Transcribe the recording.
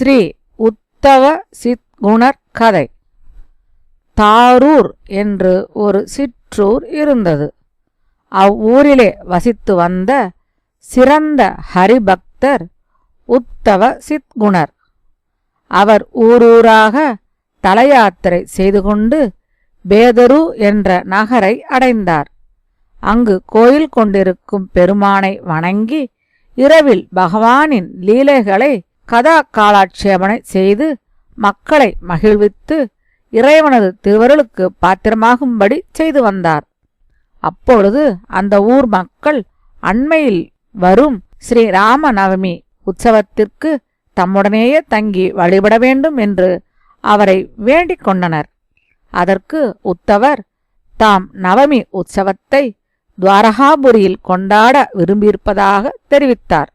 ஸ்ரீ உத்தவ சித்குணர் கதை. தாரூர் என்று ஒரு சிற்றூர் இருந்தது. அவ்வூரிலே வசித்து வந்த சிறந்த ஹரிபக்தர் உத்தவ சித்குணர். அவர் ஊரூராக தலையாத்திரை செய்து கொண்டு பேதரு என்ற நகரை அடைந்தார். அங்கு கோயில் கொண்டிருக்கும் பெருமானை வணங்கி இரவில் பகவானின் லீலைகளை கதா காலாட்சேபனை செய்து மக்களை மகிழ்வித்து இறைவனது திருவருளுக்கு பாத்திரமாகும்படி செய்து வந்தார். அப்பொழுது அந்த ஊர் மக்கள் அண்மையில் வரும் ஸ்ரீ ராம நவமி உற்சவத்திற்கு தம்முடனேயே தங்கி வழிபட வேண்டும் என்று அவரை வேண்டிக் கொண்டனர். அதற்கு உத்தவர் தாம் நவமி உற்சவத்தை துவாரகாபுரியில் கொண்டாட விரும்பியிருப்பதாக தெரிவித்தார்.